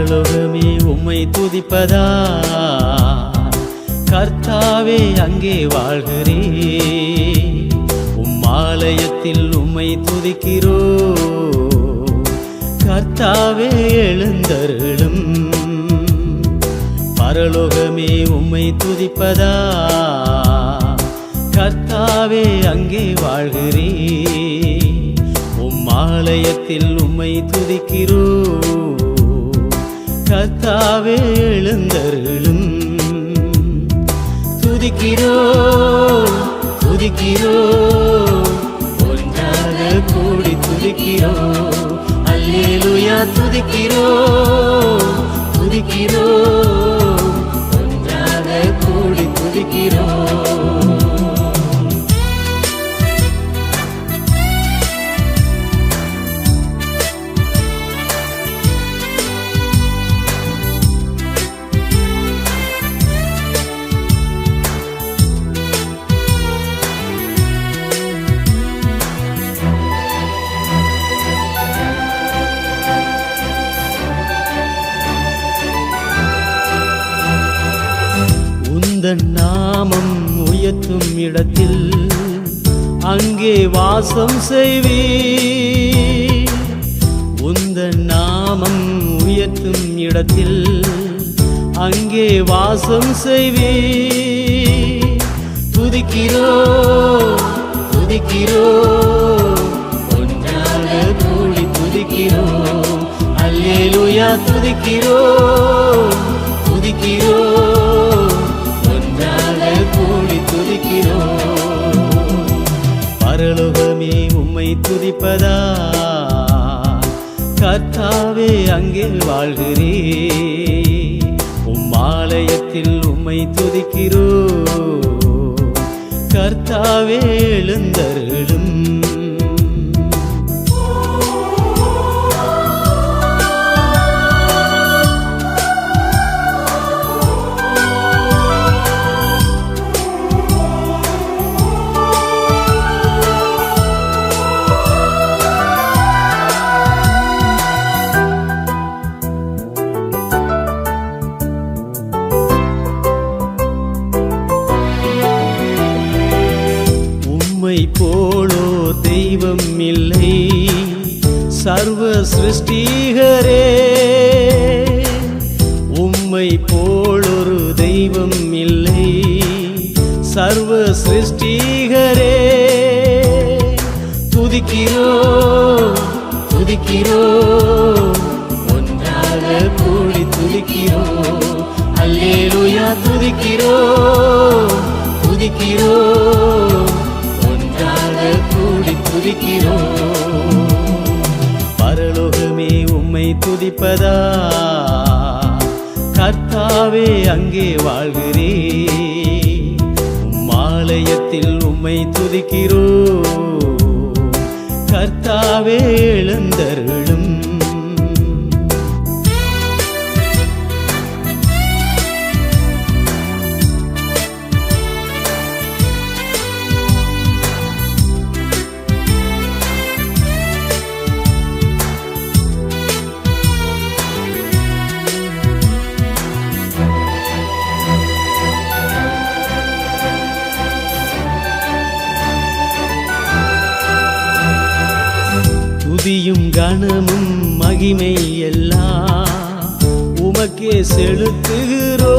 பரலோகமே உம்மை துதிப்பதா? கர்த்தாவே அங்கே வாழ்கிறே. உம் ஆலயத்தில் உம்மை துதிக்கிறோ. கர்த்தாவே எழுந்தருளும். பரலோகமே உம்மை துதிப்பதா? கர்த்தாவே அங்கே வாழ்கிறே. உம் ஆலயத்தில் உம்மை துதிக்கிறோ. கத்தாவே எழுந்தருளும். துதிக்கிறோ துதிக்கிறோ உந்தன் நாமம் உயர்த்தும் இடத்தில் அங்கே வாசம் செய்வே உந்தன் நாமம் உயர்த்தும் இடத்தில் அங்கே வாசம் செய்வே துதிக்கிறோ துதிக்கிறோ ஒன்றாக கூடி துதிக்கிறோம். அல்லேலுயா துதிக்கிறோம். துதிப்பதா கர்த்தாவே அங்கே வாழ்கிறே உம்மாலயத்தில் உம்மை துதிக்கிறோ கர்த்தாவே எழுந்தருளும். போலோ தெய்வம் இல்லை. சர்வ சிருஷ்டிகரே உம்மை போலொரு தெய்வம் இல்லை. சர்வ சிருஷ்டிகரே துதிக்கிறோ துதிக்கிறோ. ஒன்றாக கூடி துதிக்கிறோ அல்லேலுயா துதிக்கிறோ. துதிப்பதா கர்த்தாவே அங்கே வாழ்கிறே உம் உம்மை துதிக்கிறோ கர்த்தாவே எழுந்தருளும். கணமும் மகிமை எல்லாம் உமக்கே செலுத்துகிறோ.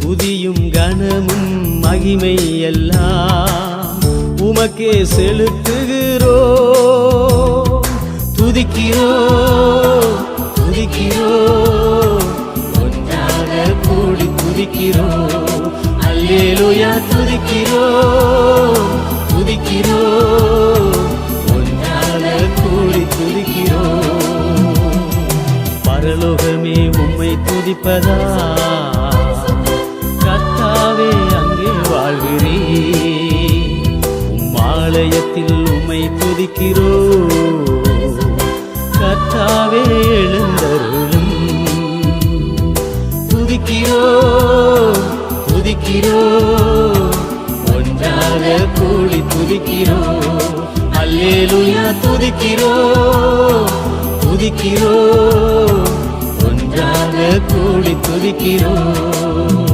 துதியும் கணமும் மகிமை எல்லாம் உமக்கே செலுத்துகிறோ. துதிக்கிறோ துதிக்கிறோ ஒன்றாக கூடி துதிக்கிறோ. அல்லேலுயா துதிக்கிறோ துதிக்கிறோ. துதிப்பதா கத்தாவே அங்கே வாழ்கிறே உம்மாலயத்தில் உமை உம்மை துதிக்கிறோ கர்த்தாவே எழுந்தருளும். துதிக்கிறோ துதிக்கிறோ ஒன்றாக கூலி துதிக்கிறோ அல்லேலுயா துதிக்கிறோ துதிக்கிறோ கூடி துதிக்கிறோம்